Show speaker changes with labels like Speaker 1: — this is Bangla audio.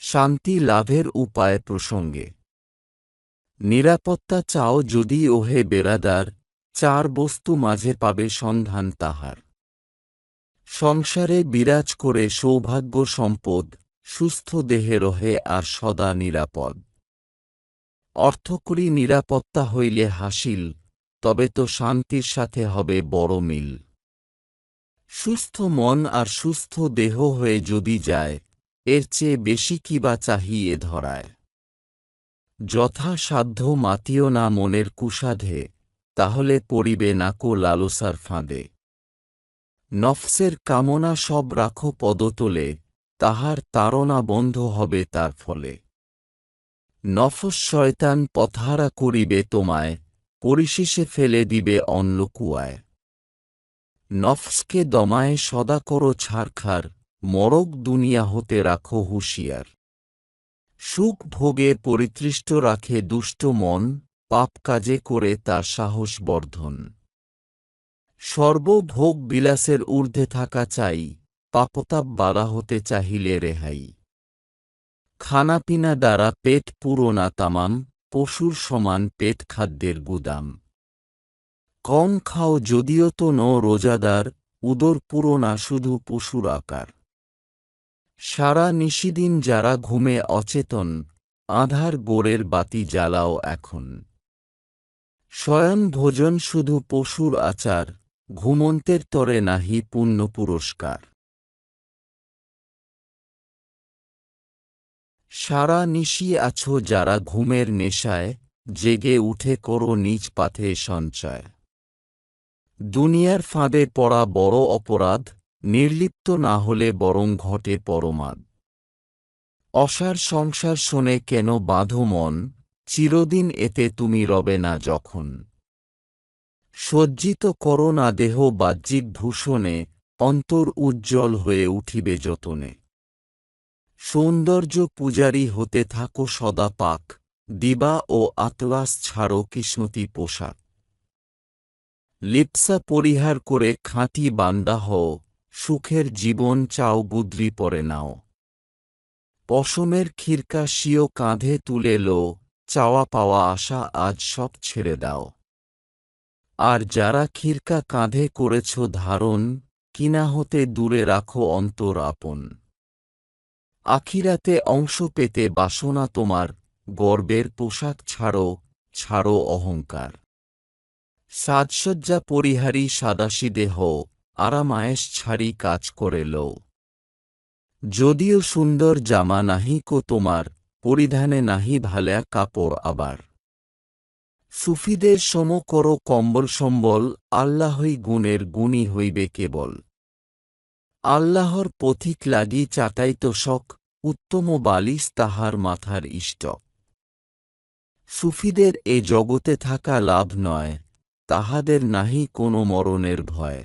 Speaker 1: শান্তি লাভের উপায় প্রসঙ্গে। নিরাপত্তা চাও যদি ওহে বেরাদার চার বস্তু মাঝে পাবে সন্ধান তাহার। সংসারে বিরাজ করে সৌভাগ্য সম্পদ, সুস্থ দেহে রহে আর সদা নিরাপদ। অর্থকরী নিরাপত্তা হইলে হাসিল, তবে তো শান্তির সাথে হবে বড় মিল। সুস্থ মন আর সুস্থ দেহ হয়ে যদি যায় এর চেয়ে বেশি কিবা চাহিয়ে ধরায়? যথা সাধ্য মাতিও না মনের কুসাধে তাহলে পড়িবে নাকো লালসার ফাঁদে। নফসের কামনা সব রাখো পদতলে, তাহার তাড়না বন্ধ হবে তার ফলে। নফস শয়তান পথহারা করিবে তোমায়, পরিশেষে ফেলে দিবে অন্য কুয়ায়। নফসকে দমায় সদা করো ছারখার মরক দুনিয়া হতে রাখো হুঁশিয়ার। সুখ ভোগে পরিতৃষ্ট রাখে দুষ্ট মন, পাপ কাজে করে তার সাহস বর্ধন। সর্বভোগ বিলাসের ঊর্ধ্বে থাকা চাই, পাপতাপ বাড়া হতে চাহিলে রেহাই। খানাপিনা দ্বারা পেট পুরো না তামাম, পশুর সমান পেট খাদ্যের গুদাম। কম খাও যদিও তো ন রোজাদার, উদর পুরো না শুধু পশুর আকার। সারা নিশিদিন যারা ঘুমে অচেতন, আধার গোড়ের বাতি জ্বালাও এখন। শয়ন ভোজন শুধু পশুর আচার, ঘুমন্তের তরে নাহি পুণ্য পুরস্কার। সারা নিশি আছো যারা ঘুমের নেশায়, জেগে উঠে করো নিজ পাথে সঞ্চয়। দুনিয়ার ফাঁদে পড়া বড় অপরাধ নির্লিপ্ত না হলে বরং ঘটে পরমাদ। অসার সংসার শোনে কেন বাঁধো মন, চিরদিন এতে তুমি রবে না যখন। সজ্জিত করো না দেহ বাহ্যিক ভূষণে অন্তর উজ্জ্বল হয়ে উঠিবে যতনে। সৌন্দর্য পূজারী হতে থাকো সদা পাক, দিবা ও আতলাস ছাড়ো কিস্মতি পোশাক। লিপসা পরিহার করে খাঁটি বান্দা হও সুখের জীবন চাও বুদ্রি পরে নাও। পশমের খিরকা শিও কাঁধে তুলে লো, চাওয়া পাওয়া আশা আজ সব ছেড়ে দাও। আর যারা খিরকা কাঁধে করেছ ধারণ, কিনা হতে দূরে রাখো অন্তর আপন। আখিরাতে অংশ পেতে বাসনা তোমার, গর্বের পোশাক ছাড়ো ছাড়ো অহংকার। সাজসজ্জা পরিহারী সাদাসি দেহ আরামায়েশ ছাড়ি কাজ করে লো যদিও সুন্দর জামা নাহি কো তোমার, পরিধানে নাহি ভালা কাপড় আবার। সুফিদের সম করো কম্বল সম্বল, আল্লাহই গুণের গুণী হইবে কেবল। আল্লাহর পথিক লাগি চাটাইত শখ, উত্তম বালিশ তাহার মাথার ইষ্ট। সুফিদের এ জগতে থাকা লাভ নয়, তাহাদের নাহি কোনো মরণের ভয়।